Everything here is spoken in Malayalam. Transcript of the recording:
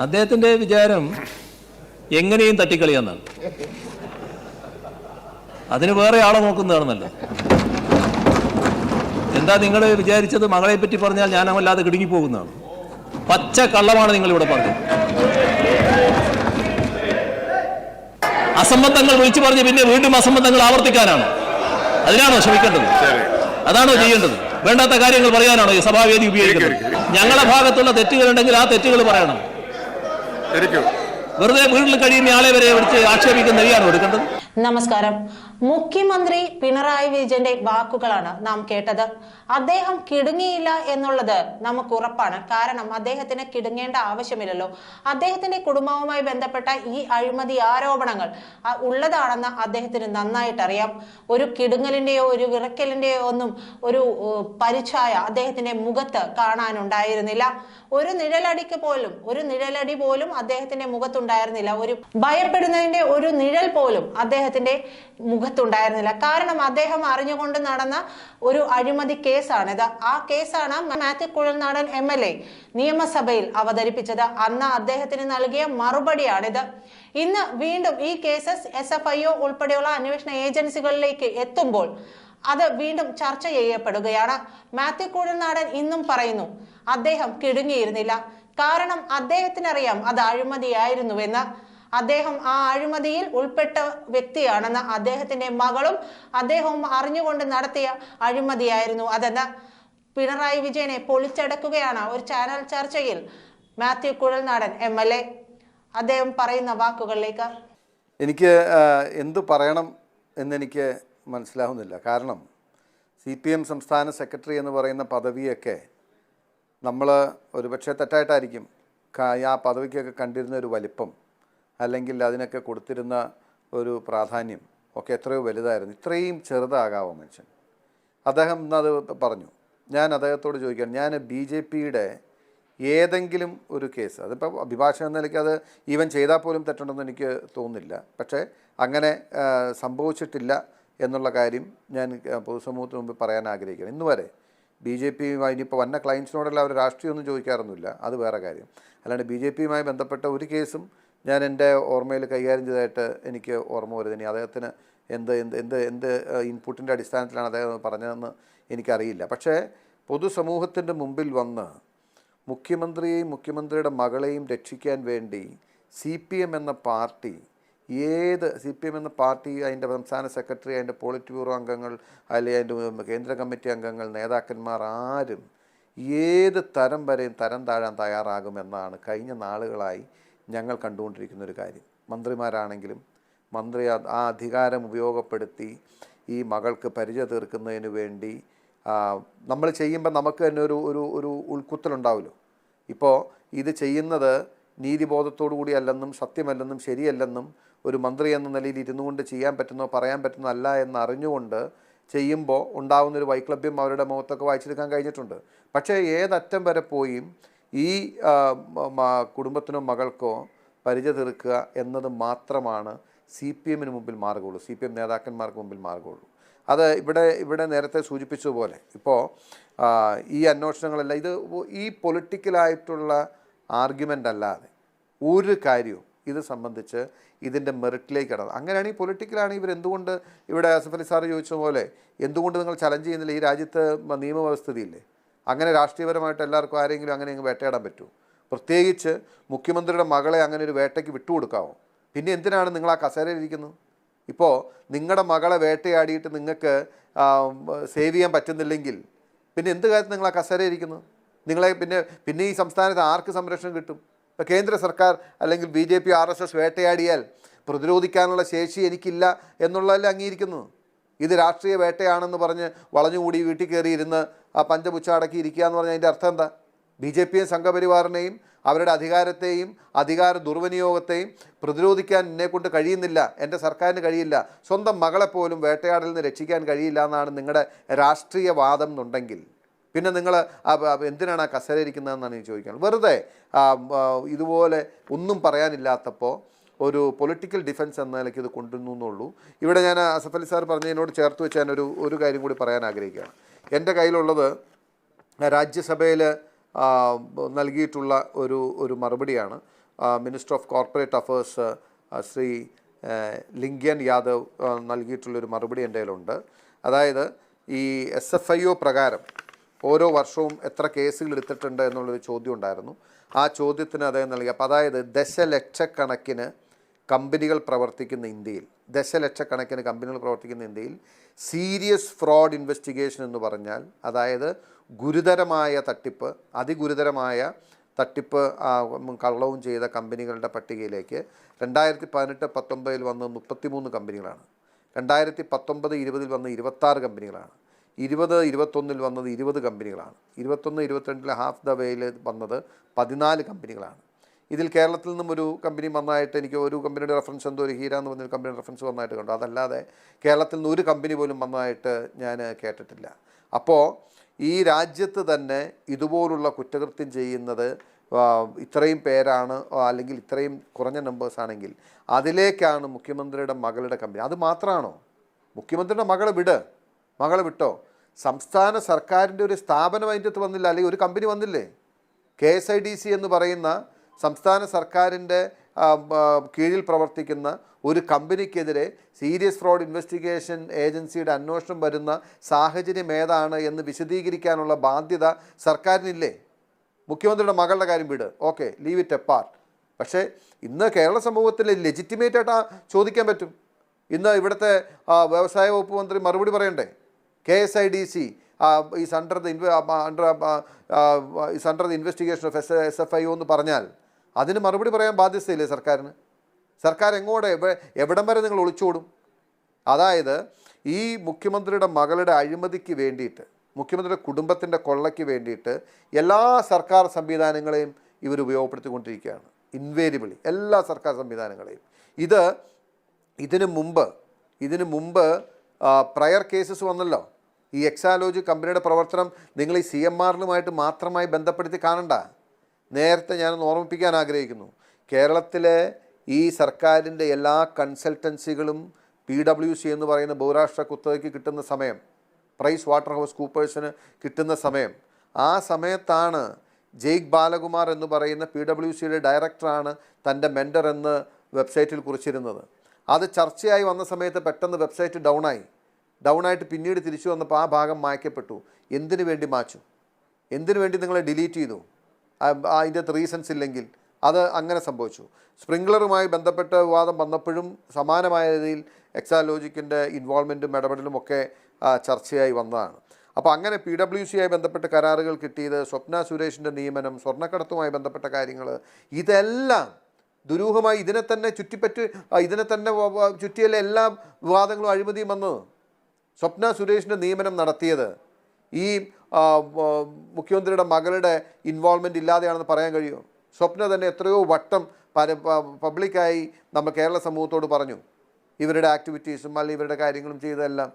അദ്ദേഹത്തിന്റെ വിചാരം എങ്ങനെയും തട്ടിക്കളിയെന്നാണ്. അതിന് വേറെ ആളെ നോക്കുന്നതാണെന്നല്ലോ? എന്താ നിങ്ങൾ വിചാരിച്ചത് മകളെ പറ്റി പറഞ്ഞാൽ ഞാൻ വല്ലാതെ കിടുങ്ങിപ്പോകുന്നതാണ്? പച്ച കള്ളമാണ് നിങ്ങൾ ഇവിടെ പറഞ്ഞത്. അസംബന്ധങ്ങൾ വിളിച്ചു പറഞ്ഞ് പിന്നെ വീണ്ടും അസംബന്ധങ്ങൾ ആവർത്തിക്കാനാണ്. അതിനാണോ ശ്രമിക്കേണ്ടത്? അതാണോ ചെയ്യേണ്ടത്? വേണ്ടാത്ത കാര്യങ്ങൾ പറയാനാണോ ഈ സഭാവേദി ഉപയോഗിക്കുന്നത്? ഞങ്ങളുടെ ഭാഗത്തുള്ള തെറ്റുകളുണ്ടെങ്കിൽ ആ തെറ്റുകൾ പറയണം. വെറുതെ വീട്ടിൽ കഴിയുന്ന ആളെ വരെ വിളിച്ച് ആക്ഷേപിക്കുന്ന നെയ്യാണോ എടുക്കേണ്ടത്? നമസ്കാരം. മുഖ്യമന്ത്രി പിണറായി വിജയന്റെ വാക്കുകളാണ് നാം കേട്ടത്. അദ്ദേഹം കിടുങ്ങിയില്ല എന്നുള്ളത് നമുക്ക് ഉറപ്പാണ്. കാരണം അദ്ദേഹത്തിന് കിടുങ്ങേണ്ട ആവശ്യമില്ലല്ലോ. അദ്ദേഹത്തിന്റെ കുടുംബവുമായി ബന്ധപ്പെട്ട ഈ അഴിമതി ആരോപണങ്ങൾ ഉള്ളതാണെന്ന് അദ്ദേഹത്തിന് നന്നായിട്ട് അറിയാം ഒരു കിടുങ്ങലിന്റെയോ ഒരു വിറക്കലിന്റെയോ ഒന്നും ഒരു പരിച്ഛായ അദ്ദേഹത്തിന്റെ മുഖത്ത് കാണാനുണ്ടായിരുന്നില്ല. ഒരു നിഴലടിക്ക് പോലും ഒരു നിഴലടി പോലും അദ്ദേഹത്തിന്റെ മുഖത്തുണ്ടായിരുന്നില്ല. ഒരു ഭയപ്പെടുന്നതിന്റെ ഒരു നിഴൽ പോലും അദ്ദേഹത്തിന്റെ മുഖത്തുണ്ടായിരുന്നില്ല. കാരണം അദ്ദേഹം അറിഞ്ഞുകൊണ്ട് നടന്ന ഒരു അഴിമതി കേസാണിത് ആ കേസാണ് Mathew Kuzhalnadan M L A നിയമസഭയിൽ അവതരിപ്പിച്ചത്. അന്ന് അദ്ദേഹത്തിന് നൽകിയ മറുപടിയാണിത് ഇന്ന് വീണ്ടും ഈ cases S F I O ഉൾപ്പെടെയുള്ള അന്വേഷണ ഏജൻസികളിലേക്ക് എത്തുമ്പോൾ അത് വീണ്ടും ചർച്ച ചെയ്യപ്പെടുകയാണ്. മാത്യു കുഴൽനാടൻ ഇന്നും പറയുന്നു അദ്ദേഹം കിടുങ്ങിയിരുന്നില്ല. കാരണം അദ്ദേഹത്തിനറിയാം അത് അഴിമതിയായിരുന്നുവെന്ന്. അദ്ദേഹം ആ അഴിമതിയിൽ ഉൾപ്പെട്ട വ്യക്തിയാണെന്ന് അദ്ദേഹത്തിന്റെ മകളും അദ്ദേഹവും അറിഞ്ഞുകൊണ്ട് നടത്തിയ അഴിമതിയായിരുന്നു അതെന്ന് പിണറായി വിജയനെ പൊളിച്ചടക്കുകയാണ് ഒരു ചാനൽ ചർച്ചയിൽ Mathew Kuzhalnadan M L A. അദ്ദേഹം പറയുന്ന വാക്കുകളിലേക്ക്. എനിക്ക് എന്തു പറയണം എന്നെനിക്ക് മനസ്സിലാവുന്നില്ല. കാരണം സി പി എം സംസ്ഥാന സെക്രട്ടറി എന്ന് പറയുന്ന പദവിയൊക്കെ നമ്മൾ ഒരുപക്ഷെ തെറ്റായിട്ടായിരിക്കും. ആ പദവിക്കൊക്കെ കണ്ടിരുന്ന ഒരു വലിപ്പം. അല്ലെങ്കിൽ അതിനൊക്കെ കൊടുത്തിരുന്ന ഒരു പ്രാധാന്യം ഒക്കെ എത്രയോ വലുതായിരുന്നു. ഇത്രയും ചെറുതാകാവോ മനുഷ്യൻ? അദ്ദേഹം ഇന്നത് പറഞ്ഞു. ഞാൻ അദ്ദേഹത്തോട് ചോദിക്കാൻ ഞാൻ ബി ജെ പിയുടെ ഏതെങ്കിലും ഒരു കേസ് അതിപ്പോൾ അഭിഭാഷകൻ നിലയ്ക്ക് അത് ഈവൻ ചെയ്താൽ പോലും തെറ്റുണ്ടെന്ന് എനിക്ക് തോന്നുന്നില്ല. പക്ഷേ അങ്ങനെ സംഭവിച്ചിട്ടില്ല എന്നുള്ള കാര്യം ഞാൻ പൊതുസമൂഹത്തിന് മുമ്പ് പറയാൻ ആഗ്രഹിക്കുകയാണ്. ഇന്ന് വരെ ബി ജെ പിയുമായി ഇനിയിപ്പോൾ വന്ന ക്ലയൻസിനോടെല്ലാം അവർ രാഷ്ട്രീയമൊന്നും ചോദിക്കാറൊന്നുമില്ല. അത് വേറെ കാര്യം. അല്ലാണ്ട് ബി ജെ പിയുമായി ബന്ധപ്പെട്ട ഒരു കേസും ഞാൻ എന്റെ ഓർമ്മയിൽ കൈകാര്യം ചെയ്തതായിട്ട് എനിക്ക് ഓർമ്മ വരുന്നത്. ഇനി അദ്ദേഹത്തിന് എന്ത് എന്ത് എന്ത് എന്ത് ഇൻപുട്ടിന്റെ അടിസ്ഥാനത്തിലാണ് അദ്ദേഹം പറഞ്ഞതെന്ന് എനിക്കറിയില്ല. പക്ഷേ പൊതുസമൂഹത്തിന്റെ മുമ്പിൽ വന്ന് മുഖ്യമന്ത്രിയെയും മുഖ്യമന്ത്രിയുടെ മകളെയും രക്ഷിക്കാൻ വേണ്ടി സി പി എം എന്ന പാർട്ടി ഏത് സി പി എം എന്ന പാർട്ടി അതിന്റെ സംസ്ഥാന സെക്രട്ടറി അതിന്റെ പോളിറ്റ് ബ്യൂറോ അംഗങ്ങൾ അല്ലെങ്കിൽ അതിന്റെ കേന്ദ്ര കമ്മിറ്റി അംഗങ്ങൾ നേതാക്കന്മാർ ആരും ഏത് തരം വരെയും തരം താഴാൻ തയ്യാറാകുമെന്നാണ് കഴിഞ്ഞ നാളുകളായി ഞങ്ങൾ കണ്ടുകൊണ്ടിരിക്കുന്ന ഒരു കാര്യം. മന്ത്രിമാരാണെങ്കിലും മന്ത്രി ആ- അധികാരം ഉപയോഗപ്പെടുത്തി ഈ മകൾക്ക് പരിചയ തീർക്കുന്നതിന് വേണ്ടി നമ്മൾ ചെയ്യുമ്പോൾ നമുക്ക് തന്നെ ഒരു ഒരു ഒരു ഉൾക്കുത്തലുണ്ടാവുമല്ലോ. ഇപ്പോൾ ഇത് ചെയ്യുന്നത് നീതിബോധത്തോടു കൂടിയല്ലെന്നും സത്യമല്ലെന്നും ശരിയല്ലെന്നും ഒരു മന്ത്രി എന്ന നിലയിൽ ഇരുന്നു കൊണ്ട് ചെയ്യാൻ പറ്റുന്നോ പറയാൻ പറ്റുന്നോ അല്ല എന്ന് അറിഞ്ഞുകൊണ്ട് ചെയ്യുമ്പോൾ ഉണ്ടാകുന്നൊരു വൈക്ലഭ്യം അവരുടെ മുഖത്തൊക്കെ വായിച്ചെടുക്കാൻ കഴിഞ്ഞിട്ടുണ്ട്. പക്ഷേ ഏതറ്റം വരെ പോയും ഈ കുടുംബത്തിനോ മകൾക്കോ പരിചയ തീർക്കുക എന്നത് മാത്രമാണ് സി പി എമ്മിന് മുമ്പിൽ മാർഗമുള്ളൂ. സി പി എം നേതാക്കന്മാർക്ക് മുമ്പിൽ മാർഗമുള്ളൂ. അത് ഇവിടെ ഇവിടെ നേരത്തെ സൂചിപ്പിച്ചതുപോലെ ഇപ്പോൾ ഈ അന്വേഷണങ്ങളെല്ലാം ഇത് ഈ പൊളിറ്റിക്കലായിട്ടുള്ള ആർഗ്യുമെന്റ് അല്ലാതെ ഒരു കാര്യവും ഇത് സംബന്ധിച്ച് ഇതിന്റെ മെറിറ്റിലേക്ക് കടന്നു അങ്ങനെയാണെങ്കിൽ പൊളിറ്റിക്കലാണ് ഇവർ എന്തുകൊണ്ട് ഇവിടെ അസഫലി അലി സാറ് ചോദിച്ച പോലെ എന്തുകൊണ്ട് നിങ്ങൾ ചലഞ്ച് ചെയ്യുന്നില്ല? ഈ രാജ്യത്ത് നിയമവ്യവസ്ഥയില്ലേ അങ്ങനെ രാഷ്ട്രീയപരമായിട്ട് എല്ലാവർക്കും ആരെങ്കിലും അങ്ങനെ അങ്ങ് വേട്ടയാടാൻ പറ്റുമോ? പ്രത്യേകിച്ച് മുഖ്യമന്ത്രിയുടെ മകളെ അങ്ങനെ ഒരു വേട്ടയ്ക്ക് വിട്ടുകൊടുക്കാമോ പിന്നെ എന്തിനാണ് നിങ്ങൾ ആ കസേരയിലിരിക്കുന്നത് ഇപ്പോൾ നിങ്ങളുടെ മകളെ വേട്ടയാടിയിട്ട് നിങ്ങൾക്ക് സേവ് ചെയ്യാൻ പറ്റുന്നില്ലെങ്കിൽ പിന്നെ എന്ത് കാര്യത്തിൽ നിങ്ങൾ ആ കസേരയിരിക്കുന്നു നിങ്ങളെ പിന്നെ പിന്നെ ഈ സംസ്ഥാനത്ത് ആർക്ക് സംരക്ഷണം കിട്ടും? ഇപ്പോൾ കേന്ദ്ര സർക്കാർ അല്ലെങ്കിൽ B J P R S S വേട്ടയാടിയാൽ പ്രതിരോധിക്കാനുള്ള ശേഷി എനിക്കില്ല എന്നുള്ളതല്ലേ അംഗീകരിക്കുന്നത്? ഇത് രാഷ്ട്രീയ വേട്ടയാണെന്ന് പറഞ്ഞ് വളഞ്ഞുകൂടി വീട്ടിൽ കയറി ആ പഞ്ചപുച്ചാടക്കി ഇരിക്കുക എന്ന് പറഞ്ഞാൽ അതിന്റെ അർത്ഥം എന്താ? ബി ജെ പിയും സംഘപരിവാറിനെയും അവരുടെ അധികാരത്തെയും അധികാര ദുർവിനിയോഗത്തെയും പ്രതിരോധിക്കാൻ എന്നെ കൊണ്ട് കഴിയുന്നില്ല. എന്റെ സർക്കാരിന് കഴിയില്ല. സ്വന്തം മകളെപ്പോലും വേട്ടയാടലിൽ നിന്ന് രക്ഷിക്കാൻ കഴിയില്ല എന്നാണ് നിങ്ങളുടെ രാഷ്ട്രീയവാദം എന്നുണ്ടെങ്കിൽ. പിന്നെ നിങ്ങൾ എന്തിനാണ് ആ കസരയിരിക്കുന്നതെന്നാണ് എനിക്ക് ചോദിക്കുന്നത്. വെറുതെ ഇതുപോലെ ഒന്നും പറയാനില്ലാത്തപ്പോൾ ഒരു പൊളിറ്റിക്കൽ ഡിഫൻസ് എന്ന നിലയ്ക്ക് ഇത് കൊണ്ടുവന്നു എന്നുള്ളൂ. ഇവിടെ ഞാൻ അസഫലി സാർ പറഞ്ഞതിനോട് ചേർത്ത് വെച്ച് ഞാൻ ഒരു ഒരു കാര്യം കൂടി പറയാൻ ആഗ്രഹിക്കുകയാണ്. എന്റെ കയ്യിലുള്ളത് രാജ്യസഭയിൽ നൽകിയിട്ടുള്ള ഒരു ഒരു മറുപടിയാണ്. Minister of corporate affairs Shri ലിംഗ്യൻ Yadav നൽകിയിട്ടുള്ളൊരു മറുപടി എന്റെ കയ്യിലുണ്ട്. അതായത് ഈ എസ് എഫ് ഐ ഒ പ്രകാരം ഓരോ വർഷവും എത്ര കേസുകൾ എടുത്തിട്ടുണ്ട് എന്നുള്ളൊരു ചോദ്യം ഉണ്ടായിരുന്നു. ആ ചോദ്യത്തിന് അദ്ദേഹം നൽകി. അപ്പോൾ അതായത് ദശലക്ഷക്കണക്കിന് കമ്പനികൾ പ്രവർത്തിക്കുന്ന ഇന്ത്യയിൽ ദശലക്ഷക്കണക്കിന് കമ്പനികൾ പ്രവർത്തിക്കുന്ന ഇന്ത്യയിൽ സീരിയസ് ഫ്രോഡ് ഇൻവെസ്റ്റിഗേഷൻ എന്ന് പറഞ്ഞാൽ അതായത് ഗുരുതരമായ തട്ടിപ്പ് അതിഗുരുതരമായ തട്ടിപ്പ് കള്ളവും ചെയ്ത കമ്പനികളുടെ പട്ടികയിലേക്ക് രണ്ടായിരത്തി പതിനെട്ട് പത്തൊമ്പതിൽ വന്ന മുപ്പത്തിമൂന്ന് കമ്പനികളാണ്. രണ്ടായിരത്തി പത്തൊമ്പത് ഇരുപതിൽ വന്ന് ഇരുപത്താറ് കമ്പനികളാണ്. ഇരുപത് ഇരുപത്തൊന്നിൽ വന്നത് ഇരുപത് കമ്പനികളാണ്. ഇരുപത്തൊന്ന് ഇരുപത്തിരണ്ടിൽ ഹാഫ് ദ വേയിൽ വന്നത് പതിനാല് കമ്പനികളാണ്. ഇതിൽ കേരളത്തിൽ നിന്നും ഒരു കമ്പനി വന്നായിട്ട് എനിക്ക് ഒരു കമ്പനിയുടെ റെഫറൻസ് എന്തോ ഒരു ഹീര എന്ന് പറഞ്ഞൊരു കമ്പനിയുടെ റെഫറൻസ് വന്നായിട്ട് കണ്ടു. അതല്ലാതെ കേരളത്തിൽ നിന്ന് ഒരു കമ്പനി പോലും വന്നതായിട്ട് ഞാൻ കേട്ടിട്ടില്ല. അപ്പോൾ ഈ രാജ്യത്ത് തന്നെ ഇതുപോലുള്ള കുറ്റകൃത്യം ചെയ്യുന്നത് ഇത്രയും പേരാണ് അല്ലെങ്കിൽ ഇത്രയും കുറഞ്ഞ നമ്പേഴ്സ് ആണെങ്കിൽ അതിലേക്കാണ് മുഖ്യമന്ത്രിയുടെ മകളുടെ കമ്പനി അത് മാത്രമാണോ മുഖ്യമന്ത്രിയുടെ മകളെ വിട്. മകളെ വിട്ടോ? സംസ്ഥാന സർക്കാരിന്റെ ഒരു സ്ഥാപനം അതിന്റെ അകത്ത് വന്നില്ല. അല്ലെങ്കിൽ ഒരു കമ്പനി വന്നില്ലേ? K S I D C എന്ന് പറയുന്ന സംസ്ഥാന സർക്കാരിന്റെ കീഴിൽ പ്രവർത്തിക്കുന്ന ഒരു കമ്പനിക്കെതിരെ സീരിയസ് ഫ്രോഡ് ഇൻവെസ്റ്റിഗേഷൻ ഏജൻസിയുടെ അന്വേഷണം വരുന്ന സാഹചര്യം ഏതാണ് എന്ന് വിശദീകരിക്കാനുള്ള ബാധ്യത സർക്കാരിനില്ലേ? മുഖ്യമന്ത്രിയുടെ മകളുടെ കാര്യം വീട്. Okay leave it A part പക്ഷേ ഇന്ന് കേരള സമൂഹത്തിൽ ലെജിറ്റിമേറ്റ് ആയിട്ട് ചോദിക്കാൻ പറ്റും. ഇന്ന് ഇവിടുത്തെ വ്യവസായ വകുപ്പ് മന്ത്രി മറുപടി പറയണ്ടേ? K S I D C is under the inve under is under the investigation of S S F I O എന്ന് പറഞ്ഞാൽ അതിന് മറുപടി പറയാൻ ബാധ്യതയില്ലേ സർക്കാരിന്? സർക്കാർ എങ്ങോട്ട് എവിടെ വരെ നിങ്ങൾ ഒളിച്ചോടും? അതായത് ഈ മുഖ്യമന്ത്രിയുടെ മകളുടെ അഴിമതിക്ക് വേണ്ടിയിട്ട് മുഖ്യമന്ത്രിയുടെ കുടുംബത്തിന്റെ കൊള്ളയ്ക്ക് വേണ്ടിയിട്ട് എല്ലാ സർക്കാർ സംവിധാനങ്ങളെയും ഇവർ ഉപയോഗപ്പെടുത്തിക്കൊണ്ടിരിക്കുകയാണ്. ഇൻവേരിബിളി എല്ലാ സർക്കാർ സംവിധാനങ്ങളെയും. ഇത് ഇതിനു മുമ്പ് ഇതിനു മുമ്പ് പ്രയർ കേസസ് വന്നല്ലോ. ഈ എക്സാലോജി കമ്പനിയുടെ പ്രവർത്തനം നിങ്ങൾ ഈ സി എം ആറിലുമായിട്ട് മാത്രമായി ബന്ധപ്പെടുത്തി കാണണ്ട. നേരത്തെ ഞാനൊന്ന് ഓർമ്മിപ്പിക്കാൻ ആഗ്രഹിക്കുന്നു. കേരളത്തിലെ ഈ സർക്കാരിന്റെ എല്ലാ കൺസൾട്ടൻസികളും പി ഡബ്ല്യു സി എന്ന് പറയുന്ന ബഹുരാഷ്ട്ര കുത്തകയ്ക്ക് കിട്ടുന്ന സമയം പ്രൈസ് വാട്ടർ ഹൗസ് കൂപ്പേഴ്സിന് കിട്ടുന്ന സമയം ആ സമയത്താണ് ജെയ്ക് ബാലകുമാർ എന്ന് പറയുന്ന പി ഡബ്ല്യു സിയുടെ ഡയറക്ടറാണ് തന്റെ മെൻഡർ എന്ന് വെബ്സൈറ്റിൽ കുറിച്ചിരുന്നത്. അത് ചർച്ചയായി വന്ന സമയത്ത് പെട്ടെന്ന് വെബ്സൈറ്റ് ഡൗണായി. ഡൗണായിട്ട് പിന്നീട് തിരിച്ചു വന്നപ്പോൾ ആ ഭാഗം മായ്ക്കപ്പെട്ടു. എന്തിനു വേണ്ടി മാച്ചു? എന്തിനു വേണ്ടി നിങ്ങളെ ഡിലീറ്റ് ചെയ്തു? അതിന്റെ അകത്ത് റീസൺസ് ഇല്ലെങ്കിൽ അത് അങ്ങനെ സംഭവിച്ചു. സ്പ്രിംഗ്ലറുമായി ബന്ധപ്പെട്ട വിവാദം വന്നപ്പോഴും സമാനമായ രീതിയിൽ എക്സാലോജിക്കിന്റെ ഇൻവോൾവ്മെന്റും ഇടപെടലും ഒക്കെ ചർച്ചയായി വന്നതാണ്. അപ്പോൾ അങ്ങനെ പി ഡബ്ല്യു സിയായി ബന്ധപ്പെട്ട കരാറുകൾ കിട്ടിയത് സ്വപ്ന സുരേഷിന്റെ നിയമനം സ്വർണക്കടത്തുമായി ബന്ധപ്പെട്ട കാര്യങ്ങൾ ഇതെല്ലാം ദുരൂഹമായി ഇതിനെ തന്നെ ചുറ്റിപ്പറ്റി ഇതിനെ തന്നെ ചുറ്റിയല്ല എല്ലാ വിവാദങ്ങളും അഴിമതിയും വന്നത് സ്വപ്ന സുരേഷിന്റെ നിയമനം നടത്തിയത് ഈ മുഖ്യമന്ത്രിയുടെ മകളുടെ ഇൻവോൾവ്മെന്റ് ഇല്ലാതെയാണെന്ന് പറയാൻ കഴിയുമോ? സ്വപ്ന തന്നെ എത്രയോ വട്ടം പബ്ലിക്കായി നമ്മൾ കേരള സമൂഹത്തോട് പറഞ്ഞു. ഇവരുടെ ആക്ടിവിറ്റീസും അല്ലെങ്കിൽ ഇവരുടെ കാര്യങ്ങളും ചെയ്തതെല്ലാം.